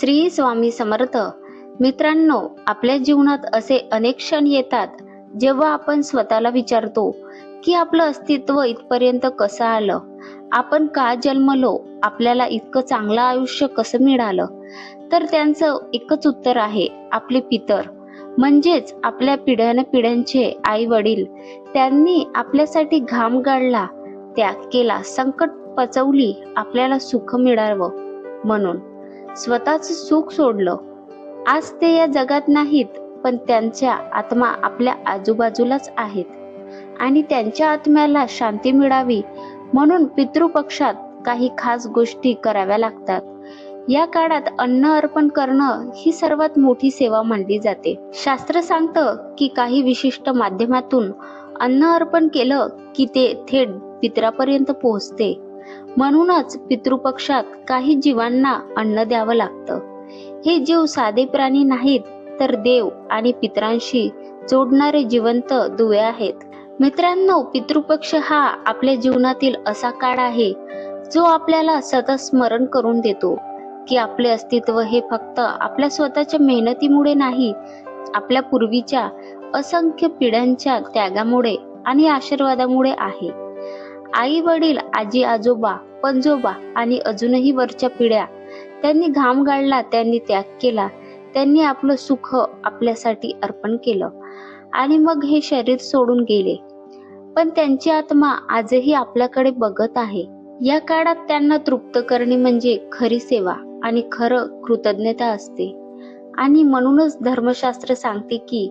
श्री स्वामी समर्थ. मित्रांनो आपल्या जीवनात असे अनेक क्षण येतात जेव्हा आपण स्वतःला विचारतो की आपलं अस्तित्व इथपर्यंत कसं आलं? आपण का जन्मलो? आपल्याला इतकं चांगलं आयुष्य कसं मिळालं? तर त्यांचं एकच उत्तर आहे आपले पितर. म्हणजेच आपल्या पिढ्यान पिढ्यांचे आई वडील त्यांनी आपल्यासाठी घाम गाळला त्याग केला संकट पचवली आपल्याला सुख मिळावं म्हणून. स्वतःच सुख सोडलं. आज ते या जगात नाहीत पण त्यांच्या आत्मा आपल्या आजूबाजूलाच आहेत. आणि त्यांच्या आत्म्याला शांती मिळावी म्हणून पितृपक्षात काही खास गोष्टी कराव्या लागतात. या काळात अन्न अर्पण करणं ही सर्वात मोठी सेवा मानली जाते. शास्त्र सांगतं की काही विशिष्ट माध्यमातून अन्न अर्पण केलं की ते थेट पितरापर्यंत पोहोचते. म्हणूनच पितृपक्षात काही जीवांना अन्न द्यावं लागतं. हे जीव साधे प्राणी नाहीत तर देव आणि पितरांशी जोडणारे जिवंत दुवे आहेत. मित्रांनो पितृपक्ष हा आपल्या जीवनातील असा काळ आहे जो आपल्याला सतत स्मरण करून देतो की आपले अस्तित्व हे फक्त आपल्या स्वतःच्या मेहनतीमुळे नाही आपल्या पूर्वीच्या असंख्य पिढ्यांच्या त्यागामुळे आणि आशीर्वादामुळे आहे. आई वडील आजी आजोबा पंजोबा आणि अजूनही वरच्या पिढ्या. त्यांनी घाम गाळला त्यांनी त्याग केला त्यांनी आपलं सुख आपल्यासाठी अर्पण केलं आणि मग हे शरीर सोडून गेले. पण त्यांची आत्मा आजही आपल्याकडे बघत आहे. या काळात त्यांना तृप्त करणे म्हणजे खरी सेवा आणि खरं कृतज्ञता असते. आणि म्हणूनच धर्मशास्त्र सांगते की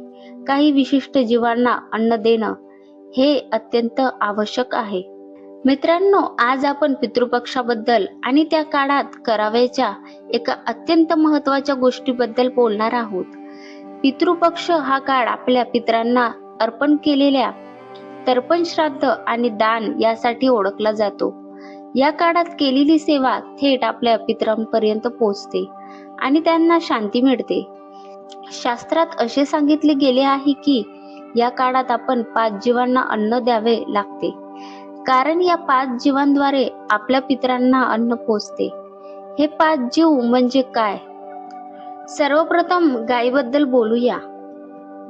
काही विशिष्ट जीवांना अन्न देणं हे अत्यंत आवश्यक आहे. मित्रांनो आज आपण पितृपक्षाबद्दल आणि त्या काळात करावयाच्या एका अत्यंत महत्त्वाच्या गोष्टीबद्दल बोलणार आहोत. पितृपक्ष हा काळ आपल्या पित्रांना अर्पण केलेल्या तर्पण श्राद्ध आणि दान यासाठी ओळखला जातो. या काळात केलेली सेवा थेट आपल्या पितरांपर्यंत पोहोचते आणि त्यांना शांती मिळते. शास्त्रात असे सांगितले गेले आहे की या काळात आपण पाच जीवांना अन्न द्यावे लागते. कारण या पाच जीवांद्वारे आपल्या पितरांना अन्न पोचते. हे पाच जीव म्हणजे काय? सर्वप्रथम गायीबद्दल बोलूया.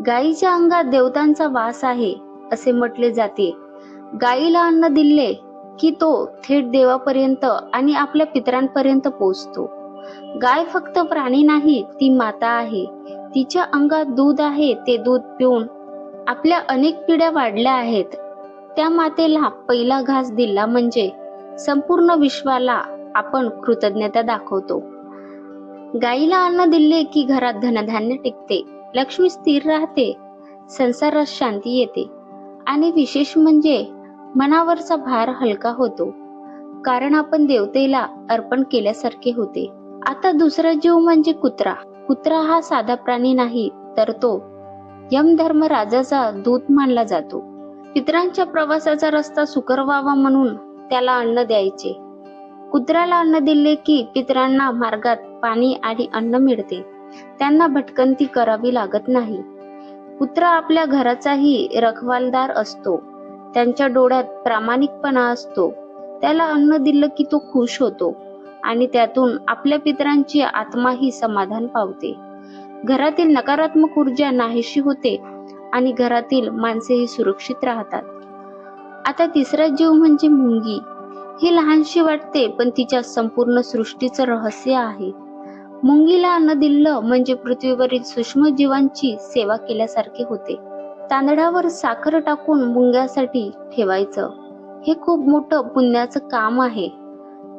गायीच्या अंगात देवतांचा वास आहे असे म्हटले जाते. गायीला अन्न दिले की तो थेट देवापर्यंत आणि आपल्या पितरांपर्यंत पोचतो. गाय फक्त प्राणी नाही ती माता आहे. तिच्या अंगात दूध आहे ते दूध पिऊन आपल्या अनेक पिढ्या वाढल्या आहेत. त्या मातेला पहिला घास दिला म्हणजे संपूर्ण विश्वाला आपण कृतज्ञता दाखवतो. गाईला अन्न दिले की घरात धनधान्य टिकते. लक्ष्मी स्थिर राहते. संसारात शांती येते. आणि विशेष म्हणजे मनावरचा भार हलका होतो. कारण आपण देवतेला अर्पण केल्यासारखे होते. आता दुसरा जीव म्हणजे कुत्रा. कुत्रा हा साधा प्राणी नाही तर तो यमधर्म राजाचा दूत मानला जातो. पितरांच्या प्रवासाचा रस्ता सुकर व्हावा म्हणून त्याला अन्न द्यायचे. कुत्र्याला अन्न दिले की पितरांना मार्गात पाणी आणि अन्न मिळते. त्यांना भटकंती करावी लागत नाही. कुत्रा आपल्या घराचाही रखवालदार असतो. त्यांच्या डोळ्यात प्रामाणिकपणा असतो. त्याला अन्न दिलं की तो खुश होतो आणि त्यातून आपल्या पितरांची आत्माही समाधान पावते. घरातील नकारात्मक ऊर्जा नाहीशी होते. आणि घरातील माणसेही सुरक्षित राहतात. आता तिसरा जीव म्हणजे मुंगी. ही लहानशी वाटते पण तिच्या संपूर्ण सृष्टीचं रहस्य आहे. मुंगीला अन्न दिलं म्हणजे पृथ्वीवरील सूक्ष्म जीवांची सेवा केल्यासारखे होते. तांदळावर साखर टाकून मुंग्यासाठी ठेवायचं. हे खूप मोठं पुण्याचं काम आहे.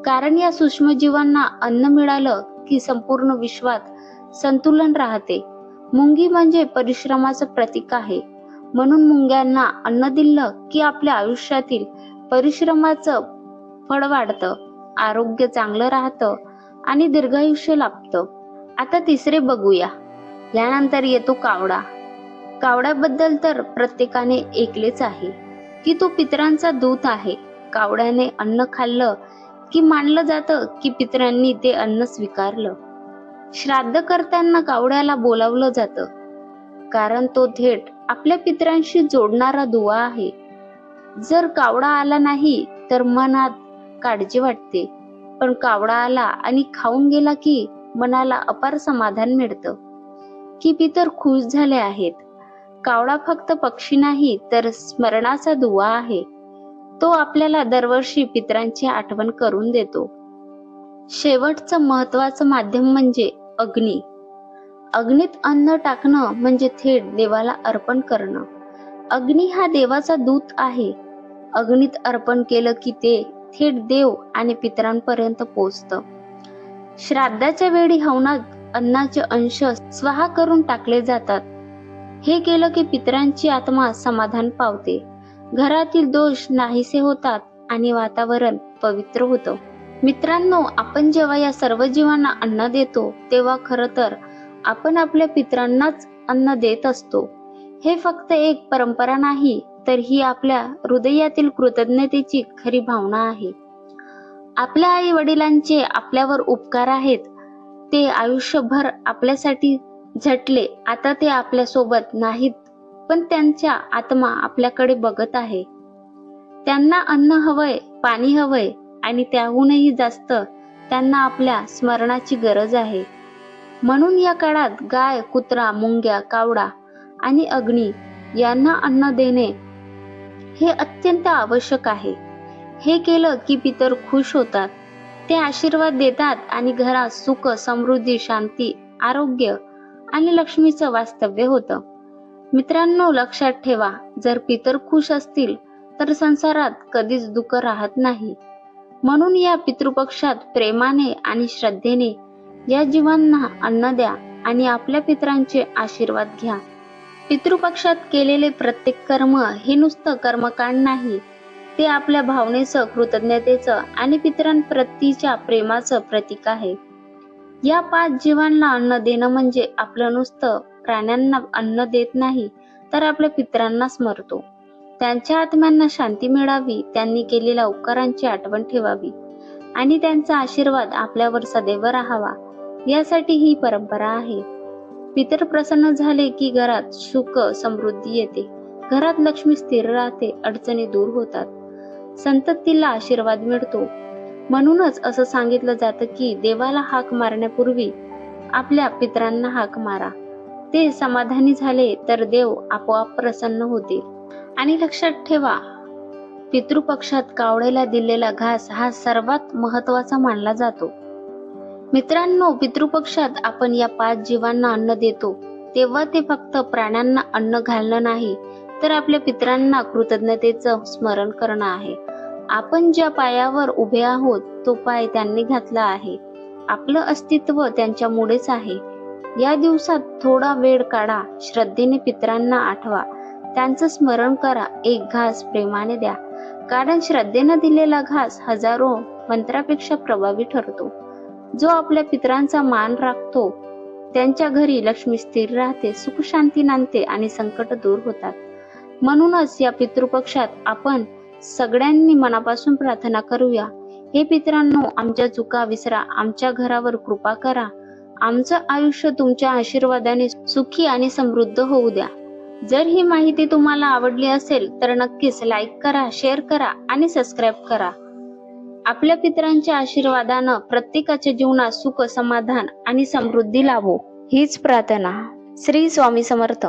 कारण या सूक्ष्म जीवांना अन्न मिळालं की संपूर्ण विश्वात संतुलन राहते. मुंगी म्हणजे परिश्रमाचं प्रतीक आहे. म्हणून मुंग्यांना अन्न दिलं की आपल्या आयुष्यातील परिश्रमाचं फळ वाढतं आरोग्य चांगलं राहतं आणि दीर्घायुष्य लाभतं. आता तिसरे बघूया. यानंतर येतो कावडा. कावड्याबद्दल तर प्रत्येकाने ऐकलेच आहे की तो पितरांचा दूत आहे. कावड्याने अन्न खाल्लं की मानलं जातं की पितरांनी ते अन्न स्वीकारलं. श्राद्ध करताना कावड्याला बोलावलं जातं. कारण तो थेट आपल्या पितरांशी जोडणारा दुवा आहे. जर कावडा आला नाही तर मनात काळजी वाटते. पण कावडा आला आणि खाऊन गेला की मनाला अपार समाधान मिळतं. की पितर खुश झाले आहेत. कावळा फक्त पक्षी नाही तर स्मरणाचा दुवा आहे. तो आपल्याला दरवर्षी पितरांची आठवण करून देतो. शेवटचं महत्वाचं माध्यम म्हणजे अग्नी. अग्नीत अन्न टाकणं म्हणजे थेट देवाला अर्पण करणं. अग्नी हा देवाचा दूत आहे. अग्नीत अर्पण केलं की ते थेट देव आणि पितरांपर्यंत पोचतं श्राद्धाच्या वेळी हवनात अन्नाचे अंश स्वाहा करून टाकले जातात. हे केलं की पितरांची आत्मा समाधान पावते. घरातील दोष नाहीसे होतात आणि वातावरण पवित्र होतं. मित्रांनो आपण जेव्हा या सर्व जीवांना अन्न देतो तेव्हा खरं तर आपण आपल्या पितरांनाच अन्न देत असतो. हे फक्त एक परंपरा नाही तर ही आपल्या हृदयातील कृतज्ञतेची खरी भावना आहे. आपल्या आई वडिलांचे आपल्यावर उपकार आहेत. ते आयुष्यभर आपल्यासाठी झटले आता ते आपल्यासोबत नाहीत पण त्यांच्या आत्मा आपल्याकडे बघत आहे. त्यांना अन्न हवंय पाणी हवंय आणि त्याहूनही जास्त त्यांना आपल्या स्मरणाची गरज आहे. म्हणून या काळात गाय कुत्रा मुंग्या कावडा आणि अग्नी यांना अन्न देणे हे अत्यंत आवश्यक आहे. हे केलं की पितर खुश होतात. ते आशीर्वाद देतात आणि घरात सुख समृद्धी शांती आरोग्य आणि लक्ष्मीचं वास्तव्य होतं. मित्रांनो लक्षात ठेवा जर पितर खुश असतील तर संसारात कधीच दुःख राहत नाही. म्हणून या पितृपक्षात प्रेमाने आणि श्रद्धेने या जीवांना अन्न द्या आणि आपल्या पितरांचे आशीर्वाद घ्या. पितृपक्षात केलेले प्रत्येक कर्म हे नुसतं कर्मकांड नाही ते आपल्या भावनेचं कृतज्ञतेचं आणि पितरांप्रतीच्या प्रेमाचं प्रतीक आहे. या पाच जीवांना अन्न देणं म्हणजे आपलं नुसतं प्राण्यांना अन्न देत नाही तर आपल्या पित्रांना स्मरतो. त्यांच्या आत्म्यांना शांती मिळावी त्यांनी केलेल्या उपकारांची आठवण ठेवावी आणि त्यांचा आशीर्वाद आपल्यावर सदैव राहावा. यासाठी ही परंपरा आहे. पितर प्रसन्न झाले की घरात सुख समृद्धी येते. घरात लक्ष्मी स्थिर राहते अडचणी दूर होतात. संततीला आशीर्वाद मिळतो. म्हणूनच असं सांगितलं जातं की देवाला हाक मारण्यापूर्वी आपल्या पितरांना हाक मारा. ते समाधानी झाले तर देव आपोआप प्रसन्न होतील. आणि लक्षात ठेवा पितृपक्षात कावळेला दिलेला घास हा सर्वात महत्त्वाचा मानला जातो. मित्रांनो पितृपक्षात आपण या पाच जीवांना अन्न देतो. तेव्हा ते फक्त प्राण्यांना अन्न घालणं नाही तर आपल्या पितरांना कृतज्ञतेचं स्मरण करणं आहे. आपण ज्या पायावर उभे आहोत तो पाय त्यांनी घातला आहे. आपलं अस्तित्व त्यांच्यामुळेच आहे. या दिवसात थोडा वेळ काढा श्रद्धेने पितरांना आठवा. त्यांचं स्मरण करा. एक घास प्रेमाने द्या. कारण श्रद्धेनं दिलेला घास हजारो मंत्रापेक्षा प्रभावी ठरतो. जो आपल्या पितरांचा मान राखतो त्यांच्या घरी लक्ष्मी स्थिर राहते सुख शांती नांदते आणि संकट दूर होतात. म्हणूनच या पितृपक्षात आपण सगळ्यांनी मनापासून प्रार्थना करूया. हे पितरांनो आमच्या चुका विसरा आमच्या घरावर कृपा करा. आमचं आयुष्य तुमच्या आशीर्वादाने सुखी आणि समृद्ध होऊ द्या. जर ही माहिती तुम्हाला आवडली असेल तर नक्कीच लाईक करा शेअर करा आणि सबस्क्राईब करा. आपल्या पितरांच्या आशीर्वादानं प्रत्येकाच्या जीवनात सुख समाधान आणि समृद्धी लाभो. हीच प्रार्थना. श्री स्वामी समर्थ.